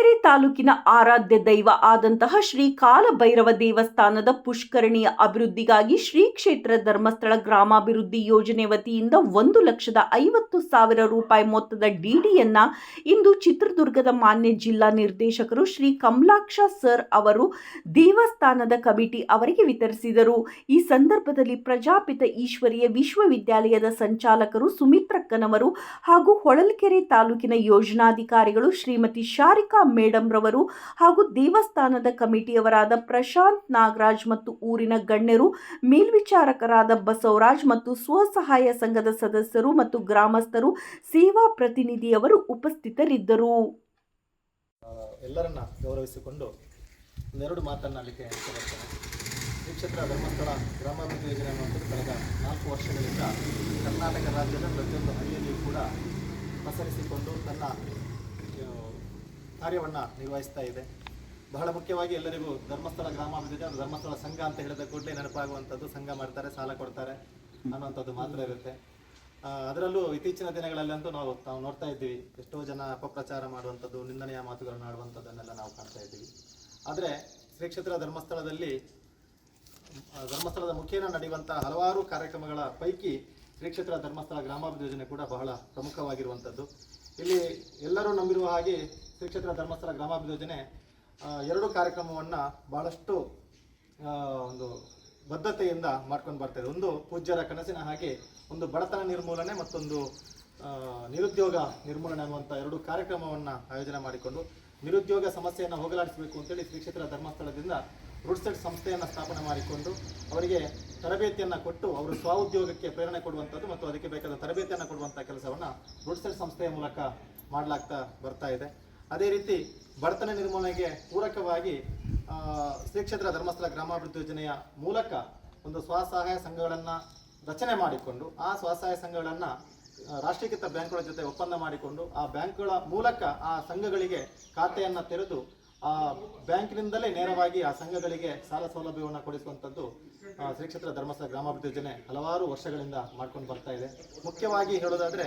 ಹೊಳಲ್ಕೆರೆ ತಾಲೂಕಿನ ಆರಾಧ್ಯ ದೈವ ಆದಂತಹ ಶ್ರೀ ಕಾಲಭೈರವ ದೇವಸ್ಥಾನದ ಪುಷ್ಕರಣಿಯ ಅಭಿವೃದ್ಧಿಗಾಗಿ ಶ್ರೀ ಕ್ಷೇತ್ರ ಧರ್ಮಸ್ಥಳ ಗ್ರಾಮಾಭಿವೃದ್ಧಿ ಯೋಜನೆ ವತಿಯಿಂದ ಒಂದು ಲಕ್ಷದ ಐವತ್ತು ಸಾವಿರ ರೂಪಾಯಿ ಮೊತ್ತದ ಡಿಡಿಯನ್ನ ಇಂದು ಚಿತ್ರದುರ್ಗದ ಮಾನ್ಯ ಜಿಲ್ಲಾ ನಿರ್ದೇಶಕರು ಶ್ರೀ ಕಮಲಾಕ್ಷ ಸರ್ ಅವರು ದೇವಸ್ಥಾನದ ಕಮಿಟಿ ಅವರಿಗೆ ವಿತರಿಸಿದರು. ಈ ಸಂದರ್ಭದಲ್ಲಿ ಪ್ರಜಾಪಿತ ಈಶ್ವರಿಯ ವಿಶ್ವವಿದ್ಯಾಲಯದ ಸಂಚಾಲಕರು ಸುಮಿತ್ರಕ್ಕನವರು ಹಾಗೂ ಹೊಳಲ್ಕೆರೆ ತಾಲೂಕಿನ ಯೋಜನಾಧಿಕಾರಿಗಳು ಶ್ರೀಮತಿ ಶಾರಿಕಾ ರವರು ಹಾಗೂ ದೇವಸ್ಥಾನದ ಕಮಿಟಿಯವರಾದ ಪ್ರಶಾಂತ್ ನಾಗರಾಜ್ ಮತ್ತು ಊರಿನ ಗಣ್ಯರು, ಮೇಲ್ವಿಚಾರಕರಾದ ಬಸವರಾಜ್ ಮತ್ತು ಸ್ವಸಹಾಯ ಸಂಘದ ಸದಸ್ಯರು ಮತ್ತು ಗ್ರಾಮಸ್ಥರು, ಸೇವಾ ಪ್ರತಿನಿಧಿಯವರು ಉಪಸ್ಥಿತರಿದ್ದರು. ಎಲ್ಲರನ್ನ ಗೌರವಿಸಿಕೊಂಡು ಒಂದೆರಡು ಮಾತನ್ನು ಅಲ್ಲಿಗೆ ಇಷ್ಟಪಡ್ತೇನೆ ಶ್ರೀ ಕ್ಷೇತ್ರ ಧರ್ಮಸ್ಥಳ ಗ್ರಾಮಾಭಿವೃದ್ಧಿ ಯೋಜನೆ ಅನ್ನುವಂಥದ್ದು ಕಳೆದ ನಾಲ್ಕು ವರ್ಷಗಳಿಂದ ಕರ್ನಾಟಕ ರಾಜ್ಯದ ಪ್ರತಿಯೊಂದು ಹಳ್ಳಿಯಲ್ಲಿಯೂ ಕೂಡ ಪಸರಿಸಿಕೊಂಡು ತನ್ನ ಕಾರ್ಯವನ್ನು ನಿರ್ವಹಿಸ್ತಾ ಇದೆ. ಬಹಳ ಮುಖ್ಯವಾಗಿ ಎಲ್ಲರಿಗೂ ಧರ್ಮಸ್ಥಳ ಗ್ರಾಮಾಭಿವೃದ್ಧಿ ಅದು ಧರ್ಮಸ್ಥಳ ಸಂಘ ಅಂತ ಹೇಳಿದ ಕೂಡಲೇ ನೆನಪಾಗುವಂಥದ್ದು. ಸಂಘ ಮಾಡ್ತಾರೆ, ಸಾಲ ಕೊಡ್ತಾರೆ ಅನ್ನುವಂಥದ್ದು ಮಾತ್ರ ಇರುತ್ತೆ. ಅದರಲ್ಲೂ ಇತ್ತೀಚಿನ ದಿನಗಳಲ್ಲಂತೂ ನಾವು ನಾವು ನೋಡ್ತಾ ಇದ್ದೀವಿ. ಎಷ್ಟೋ ಜನ ಅಪಪ್ರಚಾರ ಮಾಡುವಂಥದ್ದು, ನಿಂದನೆಯ ಮಾತುಗಳನ್ನು ಆಡುವಂಥದ್ದನ್ನೆಲ್ಲ ನಾವು ಕಾಣ್ತಾ ಇದ್ದೀವಿ. ಆದರೆ ಶ್ರೀ ಕ್ಷೇತ್ರ ಧರ್ಮಸ್ಥಳದಲ್ಲಿ ಧರ್ಮಸ್ಥಳದ ಮುಖೇನ ನಡೆಯುವಂಥ ಹಲವಾರು ಕಾರ್ಯಕ್ರಮಗಳ ಪೈಕಿ ಶ್ರೀ ಕ್ಷೇತ್ರ ಧರ್ಮಸ್ಥಳ ಗ್ರಾಮಾಭಿವೃದ್ಧಿ ಯೋಜನೆ ಕೂಡ ಬಹಳ ಪ್ರಮುಖವಾಗಿರುವಂಥದ್ದು. ಇಲ್ಲಿ ಎಲ್ಲರೂ ನಂಬಿರುವ ಹಾಗೆ ಶ್ರೀ ಕ್ಷೇತ್ರ ಧರ್ಮಸ್ಥಳ ಯೋಜನೆ ಎರಡು ಕಾರ್ಯಕ್ರಮವನ್ನು ಭಾಳಷ್ಟು ಒಂದು ಬದ್ಧತೆಯಿಂದ ಮಾಡ್ಕೊಂಡು ಬರ್ತಾ ಒಂದು ಪೂಜ್ಯರ ಕನಸಿನ ಹಾಗೆ, ಒಂದು ಬಡತನ ನಿರ್ಮೂಲನೆ ಮತ್ತೊಂದು ನಿರುದ್ಯೋಗ ನಿರ್ಮೂಲನೆ ಅನ್ನುವಂಥ ಎರಡು ಕಾರ್ಯಕ್ರಮವನ್ನು ಆಯೋಜನೆ ಮಾಡಿಕೊಂಡು, ನಿರುದ್ಯೋಗ ಸಮಸ್ಯೆಯನ್ನು ಹೋಗಲಾಡಿಸಬೇಕು ಅಂತೇಳಿ ಶ್ರೀ ಕ್ಷೇತ್ರ ಧರ್ಮಸ್ಥಳದಿಂದ ರುಡ್ಸೆಟ್ ಸೆಟ್ ಸಂಸ್ಥೆಯನ್ನು ಸ್ಥಾಪನೆ ಮಾಡಿಕೊಂಡು, ಅವರಿಗೆ ತರಬೇತಿಯನ್ನು ಕೊಟ್ಟು ಅವರು ಸ್ವಉದ್ಯೋಗಕ್ಕೆ ಪ್ರೇರಣೆ ಕೊಡುವಂಥದ್ದು ಮತ್ತು ಅದಕ್ಕೆ ಬೇಕಾದ ತರಬೇತಿಯನ್ನು ಕೊಡುವಂಥ ಕೆಲಸವನ್ನು ರುಡ್ಸೆಟ್ ಸೆಟ್ ಸಂಸ್ಥೆಯ ಮೂಲಕ ಮಾಡಲಾಗ್ತಾ ಬರ್ತಾ ಇದೆ. ಅದೇ ರೀತಿ ಬಡತನ ನಿರ್ಮೂಲನೆಗೆ ಪೂರಕವಾಗಿ ಶ್ರೀ ಕ್ಷೇತ್ರ ಧರ್ಮಸ್ಥಳ ಗ್ರಾಮಾಭಿವೃದ್ಧಿ ಯೋಜನೆಯ ಮೂಲಕ ಒಂದು ಸ್ವಸಹಾಯ ಸಂಘಗಳನ್ನು ರಚನೆ ಮಾಡಿಕೊಂಡು, ಆ ಸ್ವಸಹಾಯ ಸಂಘಗಳನ್ನು ರಾಷ್ಟ್ರೀಕೃತ ಬ್ಯಾಂಕ್ಗಳ ಜೊತೆ ಒಪ್ಪಂದ ಮಾಡಿಕೊಂಡು, ಆ ಬ್ಯಾಂಕ್ಗಳ ಮೂಲಕ ಆ ಸಂಘಗಳಿಗೆ ಖಾತೆಯನ್ನು ತೆರೆದು, ಆ ಬ್ಯಾಂಕಿನಿಂದಲೇ ನೇರವಾಗಿ ಆ ಸಂಘಗಳಿಗೆ ಸಾಲ ಸೌಲಭ್ಯವನ್ನು ಕೊಡಿಸುವಂಥದ್ದು ಶ್ರೀ ಕ್ಷೇತ್ರ ಧರ್ಮಸ್ಥಳ ಗ್ರಾಮಾಭಿವೃದ್ಧಿ ಯೋಜನೆ ಹಲವಾರು ವರ್ಷಗಳಿಂದ ಮಾಡ್ಕೊಂಡು ಬರ್ತಾ ಇದೆ. ಮುಖ್ಯವಾಗಿ ಹೇಳೋದಾದರೆ